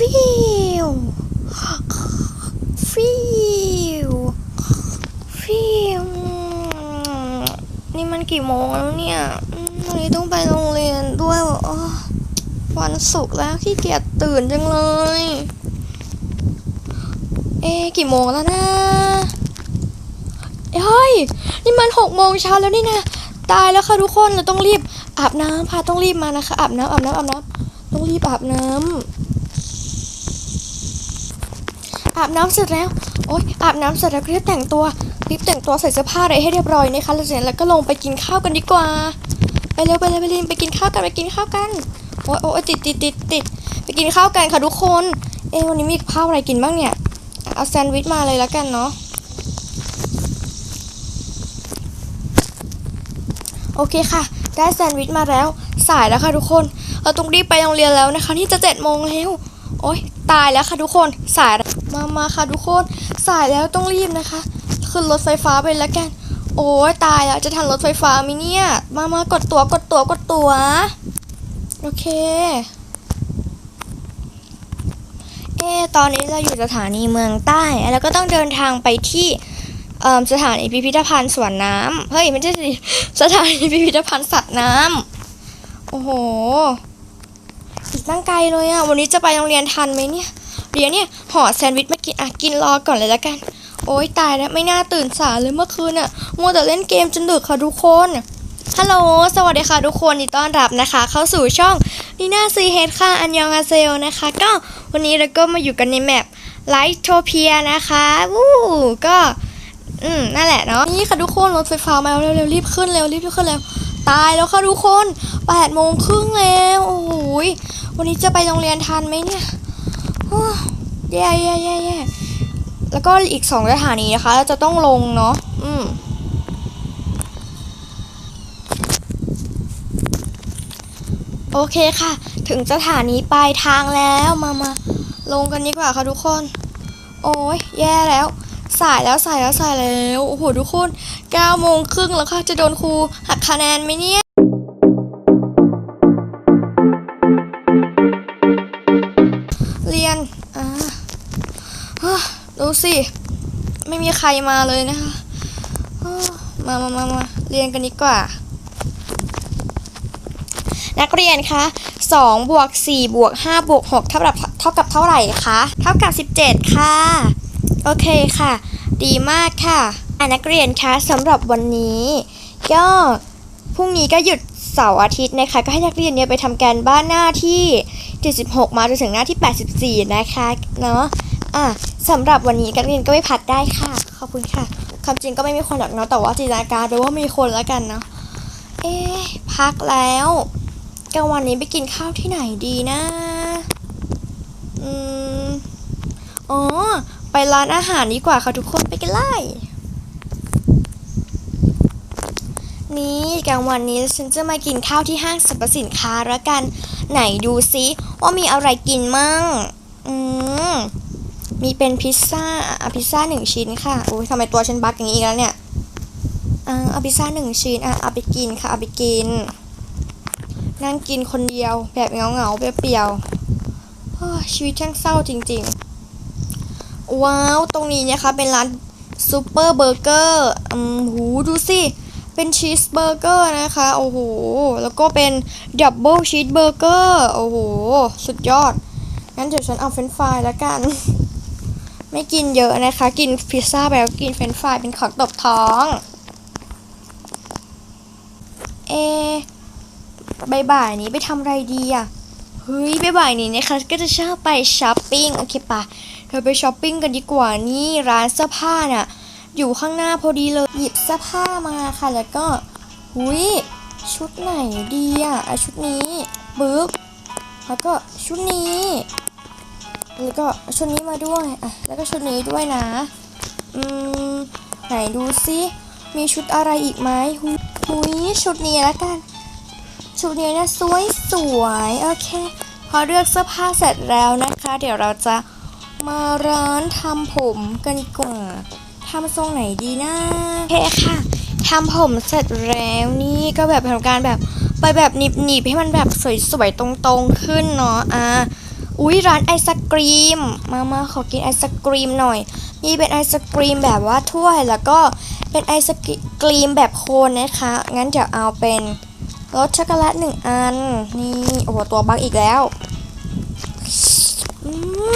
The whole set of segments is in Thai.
ฟิวฟิวฟิวนี่มันกี่โมงแล้วเนี่ยวันนี้ต้องไปโรงเรียนด้วยวันศุกร์แล้วขี้เกียจตื่นจังเลย เอ๊กี่โมงแล้วนะเฮ้ย นี่มันหกโมงเช้าแล้วนี่นะ ตายแล้วค่ะทุกคนเราต้องรีบอาบน้ำพาต้องรีบมานะคะอาบน้ำอาบน้ำอาบน้ำต้องรีบอาบน้ำ อาบน้ำเสร็จแล้ว โอ๊ยอาบน้ำเสร็จแล้วรีบแต่งตัวรีบแต่งตัวใส่เสื้อผ้าอะไรให้เรียบร้อยนะคะแล้วเสร็จแล้วก็ลงไปกินข้าวกันดีกว่า ไปเร็วไปเร็วไปเร็วไปกินข้าวกันไปกินข้าวกัน โอ๊ยโอ๊ยติดติดติดติดไปกินข้าวกันค่ะทุกคน เอ๊ะวันนี้มีข้าวอะไรกินบ้างเนี่ย เอาแซนด์วิชมาเลยแล้วกันเนาะโอเคค่ะ ได้แซนด์วิชมาแล้ว สายแล้วค่ะทุกคน เราต้องรีบไปโรงเรียนแล้วนะคะ นี่จะเจ็ดโมงแล้ว โอ๊ย ตายแล้วค่ะทุกคน สายแล้ว มามาค่ะทุกคนสายแล้วต้องรีบนะคะ ขึ้นรถไฟฟ้าไปแล้วกัน โอ้ยตายแล้วจะทันรถไฟฟ้าไหมเนี่ย มามากดตัวกดตัวกดตัวโอเค เอ๊ตอนนี้เราอยู่สถานีเมืองใต้ แล้วก็ต้องเดินทางไปที่สถานีพิพิธภัณฑ์สวนน้ำเฮ้ยไม่ใช่สิสถานีพิพิธภัณฑ์สัตว์น้ำโอ้โหอีกตั้งไกลเลยอะวันนี้จะไปโรงเรียนทันไหมเนี่ย เดี๋ยวเนี่ยห่อแซนด์วิชมากินอะกินรอก่อนเลยแล้วกัน โอ๊ยตายแล้วไม่น่าตื่นสายเลยเมื่อคืนอะมัวแต่เล่นเกมจนดึกค่ะทุกคนฮัลโหล สวัสดีค่ะทุกคนนดีต้อนรับนะคะ เข้าสู่ช่องนีน่าซีเฮดค่ะ อันยองอาเซลนะคะ ก็วันนี้เราก็มาอยู่กันในแมปไลท์โทเพียนะคะวู้ก็ อืม นั่นแหละเนาะนี่ค่ะทุกคนรถไฟฟ้ามาแล้วเร็วๆรีบขึ้นเร็วรีบขึ้นเร็วตายแล้วค่ะทุกคนแปดโมงครึ่งแล้ว โอ้โหยวันนี้จะไปโรงเรียนทันไหมเนี่ย แย่แย่แย่แย่แล้วก็อีกสองสถานีนะคะเราจะต้องลงเนาะอืมโอเคค่ะ ถึงสถานีปลายทางแล้วมามาลงกันดีกว่าค่ะทุกคน โอ้ยแย่แล้ว สายแล้วสายแล้วสายแล้ว โอ้โหทุกคน9โมงครึ่งแล้วค่ะ จะโดนครูหักคะแนนไหมเนี่ย สิ ไม่มีใครมาเลยนะคะมามามามาเรียนกันดีกว่า นักเรียนคะ2บวก4บวก5บวก6เท่ากับเท่ากับเท่าไหร่คะ เท่ากับ 17 ค่ะ โอเคค่ะ ดีมากค่ะอะนักเรียนคะสำหรับวันนี้ก็พรุ่งนี้ก็หยุดเสาร์อาทิตย์นะคะ ก็ให้นักเรียนเนี่ยไปทำการบ้านหน้าที่ 76 มาจนถึงหน้าที่ 84 นะคะ เนาะ อะสำหรับวันนี้นักเรียนก็ไม่พักได้ค่ะ ขอบคุณค่ะ ความจริงก็ไม่มีคนหรอกเนาะแต่ว่าจินตนาการไปว่ามีคนแล้วกันเนาะเอ๊พักแล้วกลางวันนี้ไปกินข้าวที่ไหนดีนะอืมอ๋อ ไปร้านอาหารดีกว่าค่ะทุกคนไปกันเลยนี่กลางวันนี้ฉันจะมากินข้าวที่ห้างสรรพสินค้าแล้วกัน ไหนดูซิว่ามีอะไรกินมั่ง อืม มีเป็นพิซซ่าอะพิซซ่าหนึ่งชิ้นค่ะโอ้ยทำไมตัวฉันบักอย่างนี้อีกแล้วเนี่ยอ่าเอาพิซซ่าหนึ่งชิ้นอะเอาไปกินค่ะเอาไปกิน นั่งกินคนเดียวแบบเงาเงาเปรียวๆชีวิตช่างเศร้าจริง ๆ ว้าวตรงนี้นะคะเป็นร้านซูเปอร์เบอร์เกอร์อืมหูดูสิเป็นชีสเบอร์เกอร์นะคะ โอ้โห แล้วก็เป็นดับเบิลชีสเบอร์เกอร์ โอ้โห สุดยอด งั้นเดี๋ยวฉันเอาเฟรนฟรายแล้วกัน ไม่กินเยอะนะคะ กินพิซซ่าไปแล้วกินเฟรนฟรายเป็นของตบท้อง เอะบ่ายๆนี้ไปทำอะไรดีอะเฮ้ยบ่ายๆนี้นะคะก็จะชอบไปช้อปปิ้งโอเคปะเราไปช้อปปิ้งกันดีกว่านี่ร้านเสื้อผ้าน่ะอยู่ข้างหน้าพอดีเลยหยิบเสื้อผ้ามาค่ะ แล้วก็หุยชุดไหนดีอะอะชุดนี้บึ๊กแล้วก็ชุดนี้ แล้วก็ชุดนี้มาด้วยอะแล้วก็ชุดนี้ด้วยนะ อืม ไหนดูซิมีชุดอะไรอีกไหมหุยชุดนี้แล้วกัน ชุดนี้เนี่ยสวยสวยๆโอเค พอเลือกเสื้อผ้าเสร็จแล้วนะคะ เดี๋ยวเราจะมาร้านทำผมกันดีกว่าทำทรงไหนดีนะโอเคค่ะทำผมเสร็จแล้วนี่ก็แบบทำการแบบไปแบบหนีบๆให้มันแบบสวยๆตรงๆขึ้นเนาะอะ อุ้ยร้านไอศกรีม มามาขอกินไอศกรีมหน่อย มีเป็นไอศกรีมแบบว่าถ้วยแล้วก็เป็นไอศกรีมแบบโคนนะคะ งั้นเดี๋ยวเอาเป็นรสช็อกโกแลตหนึ่งอัน นี่ โอ้โห ตัวบักอีกแล้ว อื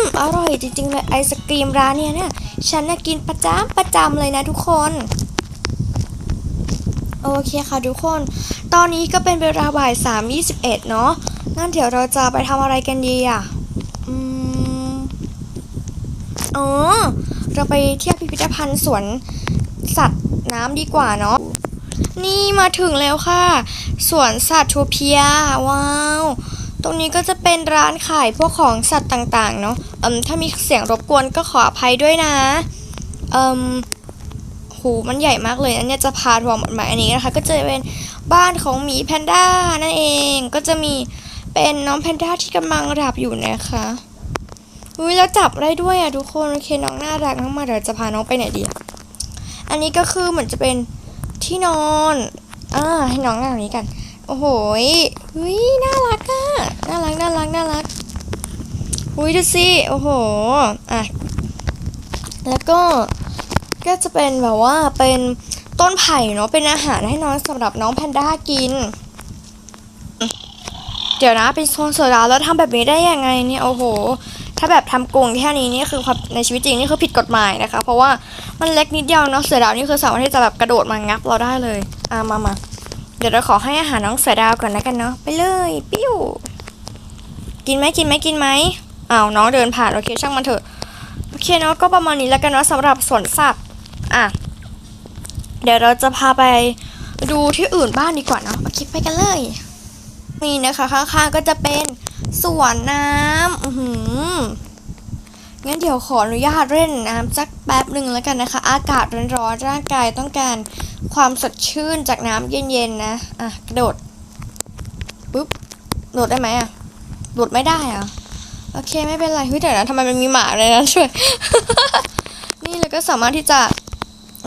ม อร่อยจริงๆเลยไอศกรีมร้านเนี้ยเนี่ย ฉันน่ะกินประจำประจำเลยนะทุกคน โอเคค่ะทุกคน ตอนนี้ก็เป็นเวลาบ่ายสามยี่สิบเอ็ดเนาะงั้นเดี๋ยวเราจะไปทำอะไรกันดีอะ อืม อ๋อ เราไปเที่ยวพิพิธภัณฑ์สวนสัตว์น้ำดีกว่าเนาะ นี่มาถึงแล้วค่ะ สวนสัตว์ทูเพีย ว้าว ตรงนี้ก็จะเป็นร้านขายพวกของสัตว์ต่างๆ เนาะเอืมถ้ามีเสียงรบกวนก็ขออภัยด้วยนะเอืมหูมันใหญ่มากเลยอันนี้จะพาทัวร์หมดหมายอันนี้นะคะ ก็จะเป็นบ้านของหมีแพนด้านั่นเอง ก็จะมีเป็นน้องแพนด้าที่กำลังหลับอยู่นะคะ อุ้ยแล้วจับได้ด้วยอะทุกคนโอเคน้องน่ารักมากๆเดี๋ยวจะพาน้องไปไหนดีอันนี้ก็คือเหมือนจะเป็นที่นอนอ่าให้น้องนั่งตรงนี้กัน โอ้โหยอุ้ยน่ารักอะน่ารักน่ารักน่ารักอุ้ยดูสิโอ้โหอะแล้วก็ก็จะเป็นแบบว่าเป็นต้นไผ่เนาะเป็นอาหารให้น้องสำหรับน้องแพนด้ากิน เดี๋ยวนะเป็นโซนโซดาแล้วทำแบบนี้ได้ยังไงเนี่ยโอ้โห ถ้าแบบทำกรงแค่นี้นี่คือในชีวิตจริงนี่คือผิดกฎหมายนะคะ เพราะว่ามันเล็กนิดเดียวเนาะเสือดาวนี่คือสามารถที่จะแบบกระโดดมางับเราได้เลยอะมามาเดี๋ยวเราขอให้อาหารน้องเสือดาวก่อนนะกันเนาะไปเลยปิ้วกินไหมกินไหมกินไหมอ้าวน้องเดินผ่านโอเคช่างมันเถอะโอเคเนาะก็ประมาณนี้แล้วกันเนาะสำหรับสวนสัตว์อะเดี๋ยวเราจะพาไปดูที่อื่นบ้านดีกว่าเนาะโอเคไปกันเลยนี่นะคะข้างๆก็จะเป็น สวนน้ำอือหืองั้นเดี๋ยวขออนุญาตเล่นน้ำสักแป๊บหนึ่งแล้วกันนะคะ อากาศร้อนๆร่างกายต้องการความสดชื่นจากน้ำเย็นๆนะ อะ กระโดดปุ๊บโดดได้ไหมอะโดดไม่ได้อะโอเคไม่เป็นไรเฮ้ยเดี๋ยวนะทำไมมันมีหมาเลยนะช่วย นี่เราก็สามารถที่จะ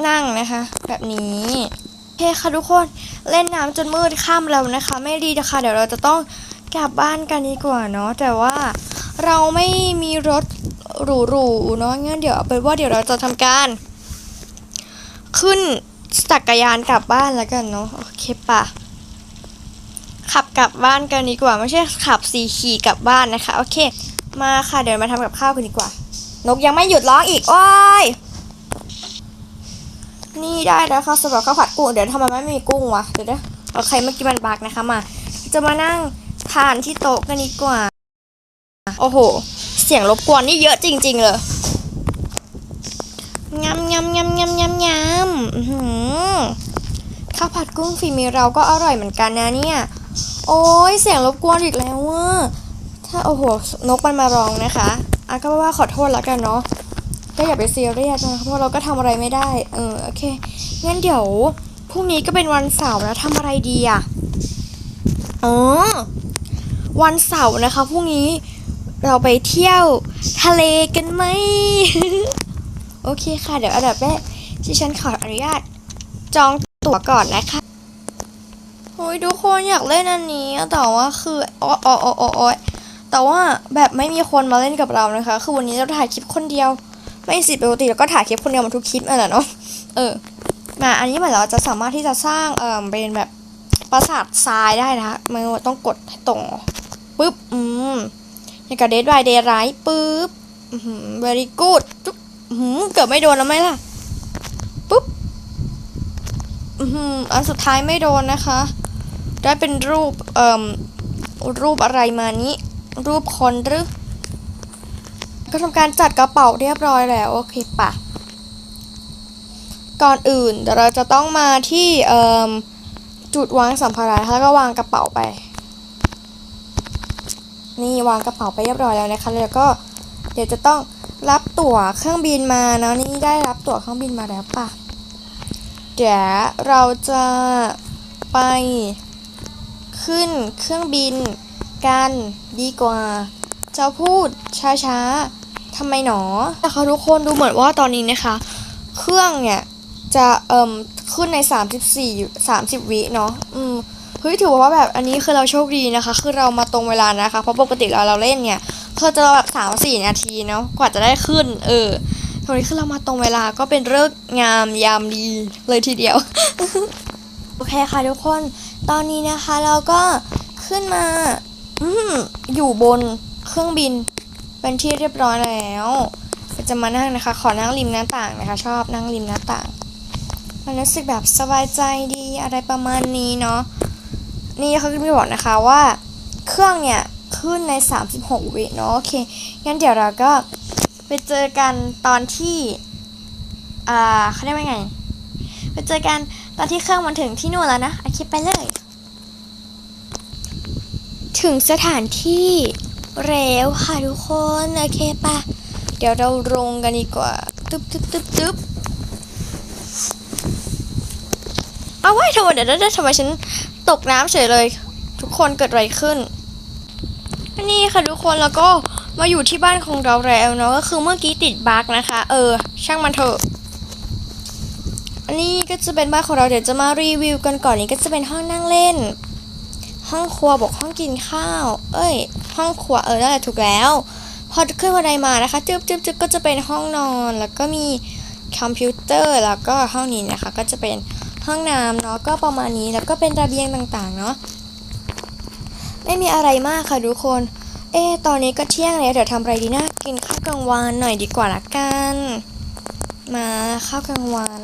นั่งนะคะ แบบนี้โอเคค่ะทุกคนเล่นน้ำจนมืดค่ำแล้วนะคะ ไม่ดีนะคะ เดี๋ยวเราจะต้อง กลับบ้านกันดีกว่าเนาะแต่ว่าเราไม่มีรถหรูๆเนาะงั้นเดี๋ยวเอาเป็นว่าเดี๋ยวเราจะทำการ ขึ้นจักรยานกลับบ้านแล้วกันเนาะโอเคปะขับกลับบ้านกันดีกว่า ไม่ใช่ขับสี่ขี่กลับบ้านนะคะ โอเค มาค่ะเดี๋ยวมาทำกับข้าวกันดีกว่า นกยังไม่หยุดร้องอีกโอ้ยนี่ได้แล้วค่ะสำหรับข้าวผัดกุ้งเดี๋ยวทำไมไม่มีกุ้งวะเดี๋ยวนะโอเคเมื่อกี้มันบักนะคะมา จะมานั่ง ทานที่โต๊ะกันดีกว่า โอ้โห เสียงรบกวนนี่เยอะจริง ๆ เลยงำงำงำงำงำงำข้าวผัดกุ้งฝีมือเราก็อร่อยเหมือนกันนะเนี่ย โอ้ยเสียงรบกวนอีกแล้วว่าถ้าโอ้โห นกมันมาร้องนะคะอะก็ว่าขอโทษแล้วกันเนาะก็อย่าไปซีเรียสนะเพราะเราก็ทำอะไรไม่ได้ เออโอเคงั้นเดี๋ยวพรุ่งนี้ก็เป็นวันเสาร์แล้วทำอะไรดีอะอ๋อ วันเสาร์นะคะพรุ่งนี้เราไปเที่ยวทะเลกันไหม โอเคค่ะ เดี๋ยวอันดับแรกที่ฉันขออนุญาต จองตั๋วก่อนนะคะโอ้ยทุกคนอยากเล่นอันนี้ แต่ว่าคืออ๋ออ๋ออ๋ออ๋อแต่ว่าแบบไม่มีคนมาเล่นกับเรานะคะ คือวันนี้เราถ่ายคลิปคนเดียว ไม่สิปกติเราก็ถ่ายคลิปคนเดียวมาทุกคลิปนั่นแหละเนาะ เออ มาอันนี้เหมือนเราจะสามารถที่จะสร้างเอ่อเป็นแบบปราสาททรายได้นะคะมันต้องกดให้ตรง ปุ๊บ อืมย่างกับเดดบายเดย์ไรปุ๊บอือหือ very good จุ๊บอือหือเกือบไม่โดนแล้วไหมล่ะ ปุ๊บอือหืออันสุดท้ายไม่โดนนะคะ ได้เป็นรูป เอ่อ รูปอะไรมานี้ รูปคนหรือ ก็ทำการจัดกระเป๋าเรียบร้อยแล้ว โอเคปะก่อนอื่นเดี๋ยวเราจะต้องมาที่ เอ่มจุดวางสัมภาระแล้วก็วางกระเป๋าไป นี่วางกระเป๋าไปเรียบร้อยแล้วนะคะ แล้วก็เดี๋ยวจะต้องรับตั๋วเครื่องบินมาเนาะนี่ได้รับตั๋วเครื่องบินมาแล้วปะเดี๋ยวเราจะไปขึ้นเครื่องบินกันดีกว่า จะพูดช้าๆทำไมหนอนะคะทุกคนดูเหมือนว่าตอนนี้นะคะ เครื่องเนี่ยจะเอ่มขึ้นใน 34 30 วิเนาะอืม เฮ้ยถือว่าแบบอันนี้คือเราโชคดีนะคะ คือเรามาตรงเวลานะคะ เพราะปกติเราเราเล่นเนี่ยคือจะรอแบบสามสี่นาทีเนาะกว่าจะได้ขึ้น เออตรงนี้คือเรามาตรงเวลาก็เป็นเลิกษ์งามยามดีเลยทีเดียว โอเคค่ะทุกคน ตอนนี้นะคะเราก็ขึ้นมาอืมอยู่บนเครื่องบิน เป็นที่เรียบร้อยแล้วจะมานั่งนะคะ ขอนั่งริมหน้าต่างนะคะ ชอบนั่งริมหน้าต่าง มันรู้สึกแบบสบายใจดีอะไรประมาณนี้เนาะ นี่เขาก็มีบอกนะคะว่าเครื่องเนี่ยขึ้นใน 36 วิเนาะโอเค งั้นเดี๋ยวเราก็ไปเจอกันตอนที่ อ่าเขาเรียกว่าไง ไปเจอกันตอนที่เครื่องมันถึงที่นู่นแล้วนะอเคไปเลย ถึงสถานที่แล้วค่ะทุกคน โอเคปะเดี๋ยวเราลงกันดีกว่า ตึ๊บตึ๊บตึ๊บตึ๊บเอาไว้ทำไมเดี๋ยวเดี๋ยวทำไมฉัน ตกน้ำเฉยเลย ทุกคนเกิดอะไรขึ้นนนี้ค่ะทุกคนแล้วก็มาอยู่ที่บ้านของเราแล้วเนาะก็คือเมื่อกี้ติดบั๊กนะคะ เออ ช่างมันเถอะอันนี้ก็จะเป็นบ้านของเราเดี๋ยวจะมารีวิวกันก่อนนี้ก็จะเป็นห้องนั่งเล่น ห้องครัวบอกห้องกินข้าว เอ้ย ห้องครัวเออนั่นแหละถูกแล้ว พอขึ้นบันไดมานะคะจึ๊บจึ๊บจึ๊บก็จะเป็นห้องนอนแล้วก็มีคอมพิวเตอร์แล้วก็ห้องนี้นะคะ ก็จะเป็น ห้องน้ำเนาะก็ประมาณนี้แล้วก็เป็นระเบียงต่างๆเนาะไม่มีอะไรมากค่ะทุกคน เอ๊ตอนนี้ก็เที่ยงแล้วเดี๋ยวทำอะไรดีนะกินข้าวกลางวันหน่อยดีกว่าละกัน มาข้าวกลางวัน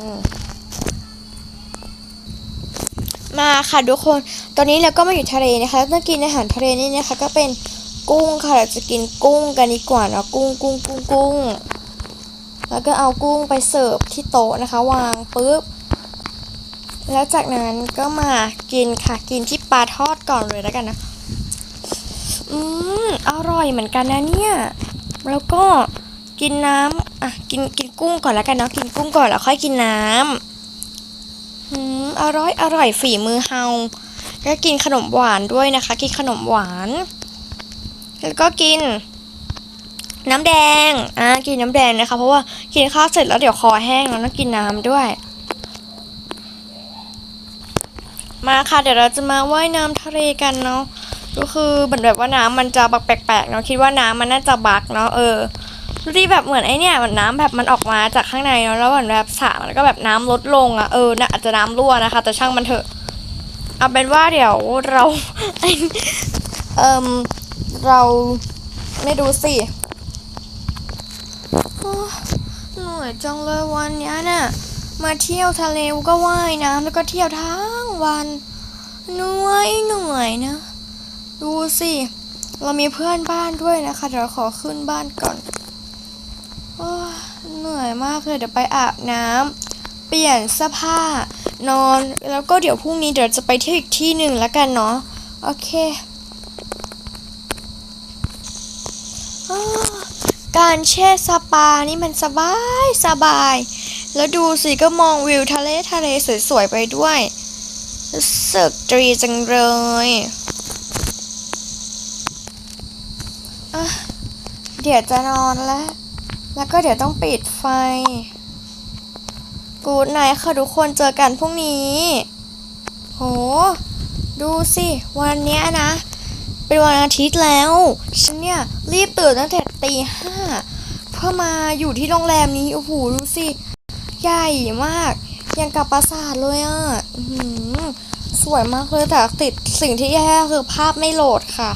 มาค่ะทุกคน ตอนนี้เราก็มาอยู่ทะเลนะคะต้องกินอาหารทะเลนี่นะคะ ก็เป็นกุ้งค่ะเราจะกินกุ้งกันดีกว่าเนาะกุ้งกุ้งกุ้งกุ้งแล้วก็เอากุ้งไปเสิร์ฟที่โต๊ะนะคะ วางปุ๊บ แล้วจากนั้นก็มากินค่ะ กินที่ปลาทอดก่อนเลยแล้วกันนะ อืมอร่อยเหมือนกันนะเนี่ย แล้วก็กินน้ำอะกินกินกุ้งก่อนแล้วกันเนาะกินกุ้งก่อนแล้วค่อยกินน้ำอืมอร่อยอร่อยฝีมือเฮาแล้วกินขนมหวานด้วยนะคะ กินขนมหวาน แล้วก็กิน น้ำแดงอ่ากินน้ำแดงนะคะ เพราะว่ากินข้าวเสร็จแล้วเดี๋ยวคอแห้งแล้วต้องกินน้ำด้วย มาค่ะเดี๋ยวเราจะมาว่ายน้ำทะเลกันเนาะก็คือเหมือนแบบว่าน้ำมันจะบักแปลกๆเนาะคิดว่าน้ำมันน่าจะบักเนาะเออดูดิแบบเหมือนไอเนี่ยเหมือนน้ำแบบมันออกมาจากข้างในเนาะแล้วเหมือนแบบสระมันก็แบบน้ำลดลงอะ่ะเออน่าอาจจะน้ำรั่วนะคะ แต่ช่างมันเถอะเอาเป็นว่าเดี๋ยวเราเอิมเราไม่ดูสิเหนื่อยจังเลยวันนี้ยน่ะ มาเที่ยวทะเลก็ว่ายน้ำแล้วก็เที่ยวทั้งวันเหนื่อยเหนื่อยนะ ดูสิ เรามีเพื่อนบ้านด้วยนะคะ เดี๋ยวขอขึ้นบ้านก่อนเหนื่อยมากเลยเดี๋ยวไปอาบน้ำเปลี่ยนเสื้อผ้านอนแล้วก็เดี๋ยวพรุ่งนี้เดี๋ยวจะไปเที่ยวอีกที่หนึ่งแล้วกันเนาะโอเคการแช่สปานี่มันสบายสบาย แล้วดูสิก็มองวิวทะเลทะเลสวยๆไปด้วยรู้สึกดีจังเลยอะเดี๋ยวจะนอนแล้ว แล้วก็เดี๋ยวต้องปิดไฟ กูดไนค่ะทุกคนเจอกันพรุ่งนี้ โห ดูสิ วันนี้นะ เป็นวันอาทิตย์แล้ว ฉันเนี่ยรีบตื่นตั้งแต่ตีห้าเพื่อมาอยู่ที่โรงแรมนี้ โอ้โห ดูสิ ใหญ่มาก ยังกับปราสาทเลยอะอื้อหือสวยมากเลยแต่ติดสิ่งที่แย่คือภาพไม่โหลดค่ะ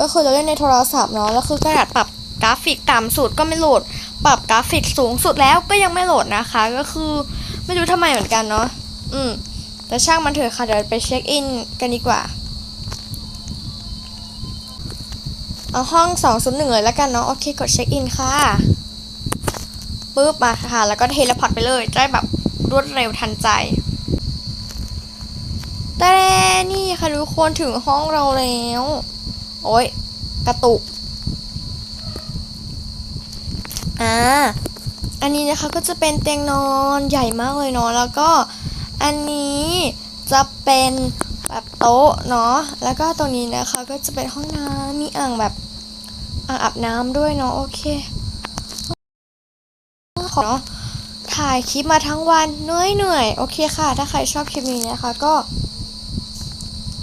ก็คือเราเล่นในโทรศัพท์เนาะแล้วคือกระดาษปรับกราฟิกต่ำสุดก็ไม่โหลด ปรับกราฟิกสูงสุดแล้วก็ยังไม่โหลดนะคะ ก็คือไม่รู้ทำไมเหมือนกันเนาะอืมแต่ช่างมันเถอะค่ะเดี๋ยวไปเช็คอินกันดีกว่าเอาห้อง201เลยแล้วกันเนาะโอเคกดเช็คอินค่ะ ปุ๊บมาค่ะ แล้วก็เทเลพอร์ตไปเลยได้แบบรวดเร็วทันใจแต่นี่ค่ะทุกคนถึงห้องเราแล้ว โอ้ยกระตุก อ่า อันนี้นะคะก็จะเป็นเตียงนอนใหญ่มากเลยเนาะแล้วก็อันนี้จะเป็นแบบโต๊ะเนาะแล้วก็ตรงนี้นะคะก็จะเป็นห้องน้ำมีอ่างแบบอ่างอาบน้ำด้วยเนาะโอเค อเนาะถ่ายคลิปมาทั้งวันเหนื่อยเหนื่อยโอเคค่ะ ถ้าใครชอบคลิปนี้นะคะก็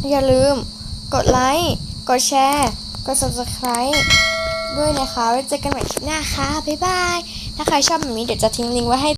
อย่าลืมกดไลค์กดแชร์กด subscribe ด้วยนะคะไว้เจอกันใหม่คลิปหน้าค่ะ บ๊ายบาย ถ้าใครชอบแบบนี้เดี๋ยวจะทิ้งลิงก์ไว้ให้